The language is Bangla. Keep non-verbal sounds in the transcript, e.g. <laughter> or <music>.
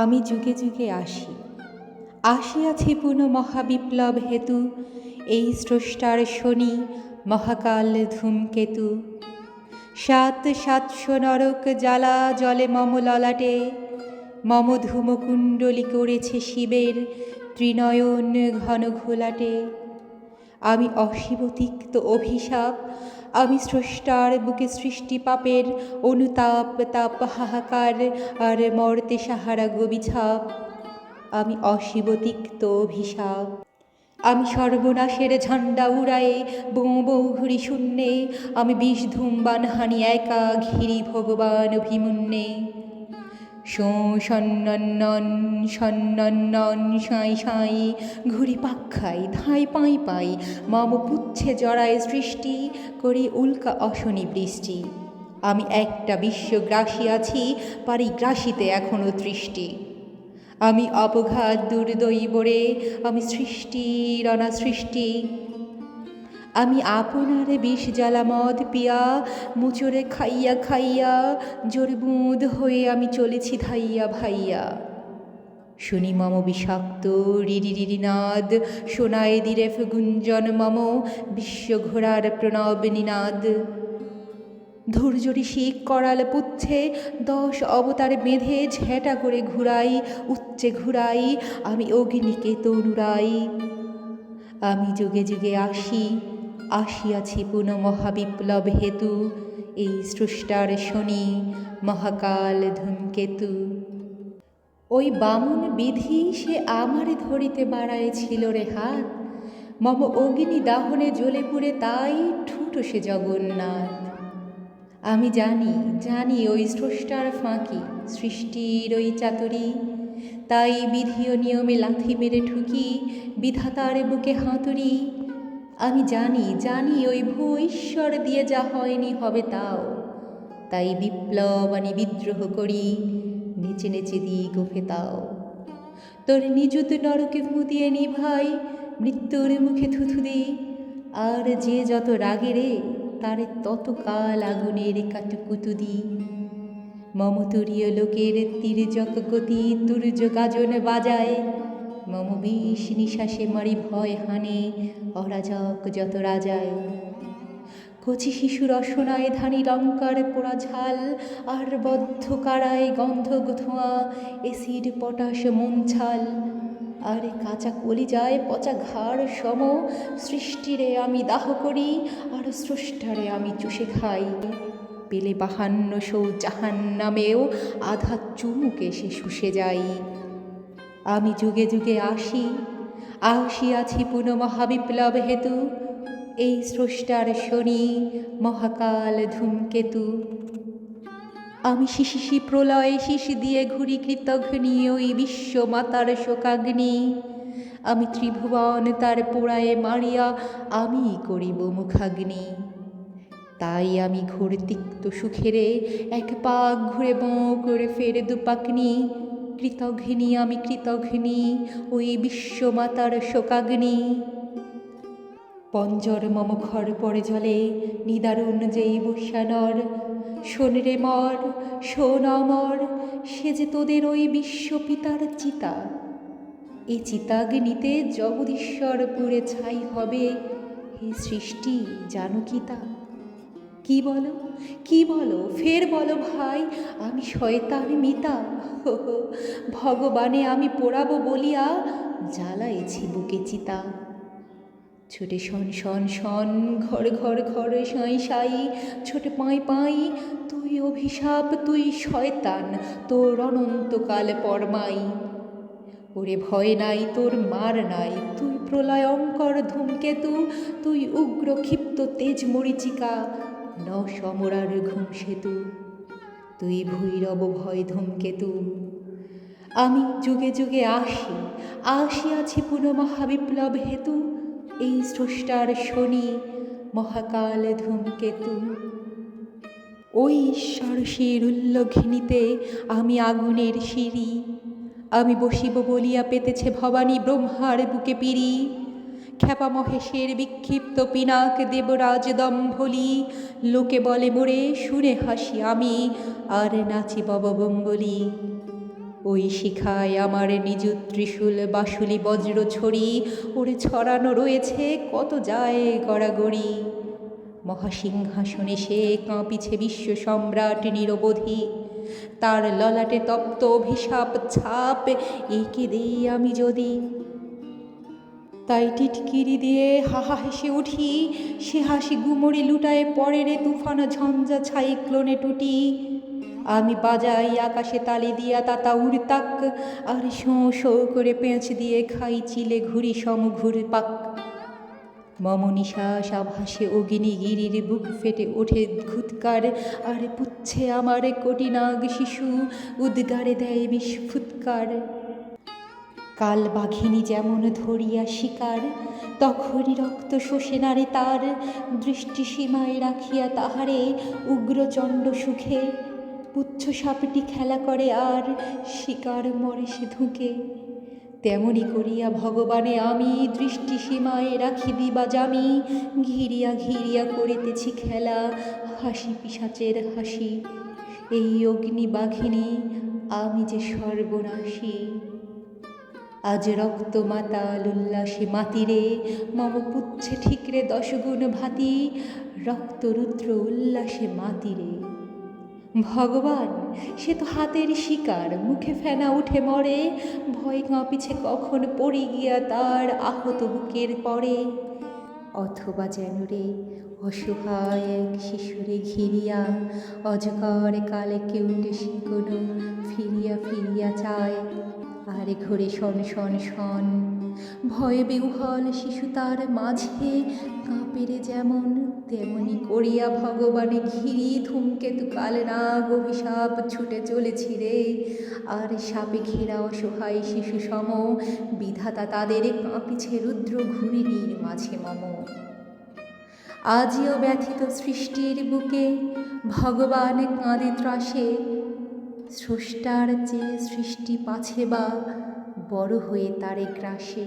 আমি যুগে যুগে আসি। আসিয়াছি পুনঃ মহাবিপ্লব হেতু, এই স্রষ্টার শনি মহাকাল ধূমকেতু সাত সাতশো নরক জ্বালা জলে মম ললাটে, মম ধূমকুণ্ডলি করেছে শিবের ত্রিনয়ন ঘন ঘোলাটে। আমি অশিবতিক্ত অভিশাপ, আমি স্রষ্টার বুকে সৃষ্টি পাপের অনুতাপ, তাপ, হাহাকার আর মর্তে সাহারা গবিছাপ। আমি অশিবতিক্ত অভিশাপ। আমি সর্বনাশের ঝান্ডা উড়ায়ে বৌ বৌ ঘুরি শূন্যে। আমি বিষ ধূমবান হানি একা ঘিরি ভগবান অভিমন্যে। শো সন্নন সন্নন সাঁই সাঁই, ঘুরি পাক্ষাই ধাই পাই পাই, মম পুচ্ছে জড়ায় সৃষ্টি, করি উল্কা অশনি বৃষ্টি। আমি একটা বিশ্বগ্রাসী আছি পারি গ্রাসিতে এখনও দৃষ্টি আমি অপঘাত দুর্দৈবরে, আমি সৃষ্টির অনা সৃষ্টি আমি আপনার বিষ জ্বালা মদ পিয়া, মুচরে খাইয়া খাইয়া, জোরবুঁদ হয়ে আমি চলেছি ধাইয়া ভাইয়া। শুনি মম বিষাক্ত রিরি রিরিনাদ শোনায় দিরেফ গুঞ্জন মম, বিশ্ব ঘোড়ার প্রণব নিনাদ। ধৈর্যরি শিখ করাল পুচ্ছে, দশ অবতার বেঁধে ঝেঁটা করে ঘুরাই, উচ্চে ঘুরাই, আমি অগ্নিকে তনুরাই। আমি যুগে যুগে আসি আসিয়াছি পুনঃ মহাবিপ্লব হেতু, এই স্রষ্টার শনি মহাকাল ধূমকেতু। ওই বামুন বিধি সে আমারে ধরিতে বাড়াইছিল রে হাত। মম অগ্নি দাহনে জ্বলে পুড়ে তাই ঠুটো সে জগন্নাথ। আমি জানি জানি ওই স্রষ্টার ফাঁকি, সৃষ্টির ওই চাতুরি। তাই বিধি ও নিয়মে লাথি মেরে ঠুকি, বিধাতার বুকে হাতুড়ি। আমি জানি জানি ওই ভূ ঈশ্বর দিয়ে যা হয়নি হবে তাও। তাই বিপ্লব আনি বিদ্রোহ করি, নেচে নেচে দিই গোফে তাও। তোর নিযুত নরকে ফু দিয়ে নিভাই মৃত্যুর মুখে থুথু দিই আর যে যত রাগে রে, তারে তত কাল আগুনের কাটুকুতু দি। মমতুরীয় লোকের তির্যক গতি তুর্য গাজন বাজায় মম বিষ নিশ্বাসে মারি ভয় হানে, অরাজক যত রাজায়। কচি শিশুর রসনায় ধানি লঙ্কার পোড়া ঝাল, আর বদ্ধ কারায় গন্ধ ধোঁয়া এসিড, পটাশ, মন ছাল। আর কাঁচা কলি যায় পচা ঘাড় সম, সৃষ্টিরে আমি দাহ করি, আর স্রষ্টারে আমি চুষে খাই। পেলে বাহান্ন সৌ জাহান নামেও আধা চুমুকে সে শুষে যাই আমি যুগে যুগে আসি আসিয়াছি পুনঃ মহাবিপ্লব হেতু। এই স্রষ্টার শনি মহাকাল ধূমকেতু। আমি শিশিশি প্রলয়ে, শিশি দিয়ে ঘুরি কৃতঘ্নি, ওই বিশ্ব মাতার শোকাগ্নি। আমি ত্রিভুবন, তার পোড়ায় মারিয়া, আমি করিব মুখাগ্নি। তাই আমি ঘোর তিক্ত সুখেরে, এক পাক ঘুরে বঁ করে ফেরে দুপাকনি। কৃতঘ্নি, আমি কৃতঘ্নি, ওই বিশ্বমাতার শোকাগ্নি। পঞ্জর মম ঘর পড়ে জলে, নিদারুণ যেই বৈশানর। শোন রে মর, শোন অমর, সে যে তোদের ওই বিশ্বপিতার চিতা। এ চিতাগ্নিতে জগদীশ্বর পুরে ছাই হবে, হে সৃষ্টি, জানো কি বলো? কি বলো? ফের বলো ভাই, আমি শয়তান মিতা। <laughs> ভগবানে আমি পোড়াবো বলিয়া জ্বালাইছি বুকে চিতা। ছোটে শন শন শন, ঘর ঘর ঘর সাই সাই, ছোটে পাঁই পাঁই, তুই অভিশাপ, তুই শয়তান, তোর অনন্তকাল পরমাই ওরে ভয় নাই, তোর মার নাই, তুই প্রলয়ঙ্কর ধূমকেতু, তুই উগ্র ক্ষিপ্ত তেজ মরিচিকা ন সমরার ঘুম সেতু। তুই ভৈরব ভয় ধূমকেতু। আমি যুগে যুগে আসি, আসিয়াছি পুনঃ মহাবিপ্লব হেতু। এই স্রষ্টার শনি মহাকাল ধূমকেতু। ওই ঈশ্বরশীর উল্লঘিনীতে আমি আগুনের সিঁড়ি। আমি বসিব বলিয়া পেতেছে ভবানী ব্রহ্মার বুকে পিড়ি। খ্যাপা মহেশের বিক্ষিপ্ত পিনাক দেবরাজ দম্ভলি। লোকে বলে, মোরে, শুনে হাসি আমি, আর নাচি বম্বলি ওই শিখায় আমার নিজ ত্রিশূল বাসুলি বজ্র ছড়ি। ওরে, ছড়ানো রয়েছে, কত যায় গড়াগড়ি। মহাসিংহাসনে সে কাঁপিছে বিশ্ব সম্রাট নিরবধি। তার ললাটে তপ্ত অভিশাপ ছাপ, একে দেই আমি যদি। তাই টিটকিরি দিয়ে হাহা হেসে উঠি। সে হাসি গুমড়ি লুটায় পরে রে তুফান ঝঞ্ঝা ছাই ক্লোনে টুটি। আমি বাজাই আকাশে তালি দিয়া তাতা উড়তাক, আর শোঁ শোঁ করে পেঁচ দিয়ে খাই চিলে ঘুরি সম ঘুর পাক মম নিশ্বাস আভাসে অগ্নি গিরির বুক ফেটে ওঠে ঘুৎকার, আর পুচ্ছে আমার কোটি নাগ শিশু, উদ্গারে দেয় বিস্ফুৎকার কাল বাঘিনী যেমন ধরিয়া শিকার, তখনই রক্ত শোষে নারে তার। দৃষ্টি সীমায় রাখিয়া তাহারে উগ্রচণ্ড সুখে। পুচ্ছ সাপটি খেলা করে আর, শিকার মরে সে ধুঁকে। তেমনি করিয়া ভগবানে আমি দৃষ্টি সীমায় রাখি দিবা জামি, ঘিরিয়া ঘিরিয়া করিতেছি খেলা, হাসি পিসাচের হাসি। এই অগ্নি বাঘিনী, আমি যে সর্বনাশী। আজ রক্ত মাতাল উল্লাসে মাতিরে, মম পুচ্ছে ঠিকরে দশগুণ ভাতি, রক্ত রুদ্র উল্লাসে মাতিরে। ভগবান, সে তো হাতের শিকার, মুখে ফেনা উঠে মরে, ভয় কাঁপিছে কখন পড়ে গিয়া তার আহত বুকের পরে। অথবা যেন রে অসহায় এক শিশুরে ঘিরিয়া, অজগর কালে কেউটে সে কোনো ফিরিয়া ফিরিয়া চায়। আর ঘরে শন শন শন। ভয়ে বিহ্বল শিশু তার মাঝে, কাঁপেরে যেমন তেমনি করিয়া ভগবানে ঘিরি ধূমকেতু কাল নাগ অভিশাপ ছুটে চলেছি রে। আর সাপে ঘেরা অসহায় শিশু সম, বিধাতা তাদের কাঁপিছে রুদ্র ঘুরিনির মাঝে মম। আজিও ব্যথিত সৃষ্টির বুকে, ভগবান কাঁদে ত্রাসে স্রষ্টার চেয়ে সৃষ্টি পাছে বা বড় হয়ে তারে গ্রাসে।